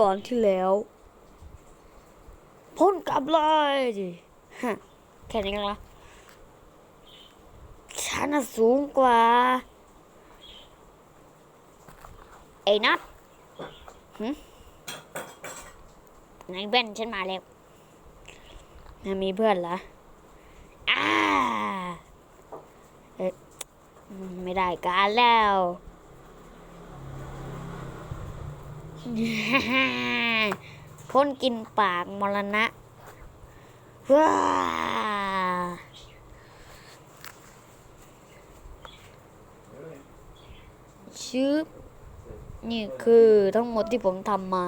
ตอนที่แล้ว พ่นกลับเลยดิฮะแค่นี้กันละฉันสูงกว่า ไอ้นัทหึนายเบนฉันมาแล้วนายมีเพื่อนเหรออ่าเอ๊ะไม่ได้การแล้ว พ่นกินปากมรณะว้าชืบนี่คือทั้งหมดที่ผมทำมา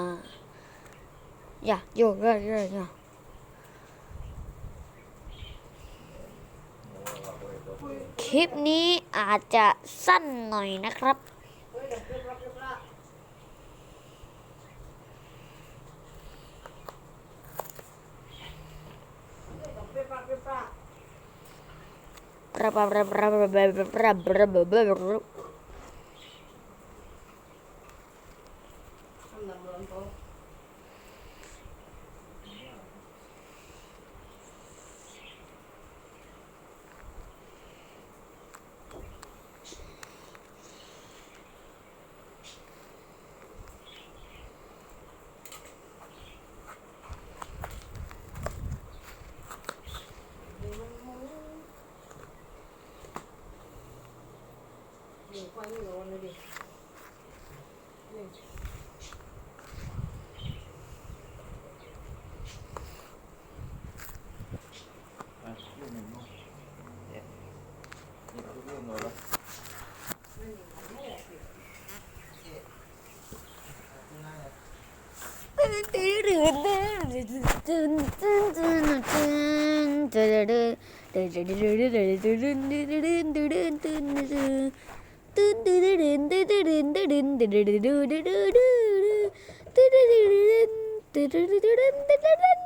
อย่าโยกเรื่อยๆนะคลิปนี้อาจจะสั้นหน่อยนะครับ Thank you. പനി തോന്നലേ ിടും திரு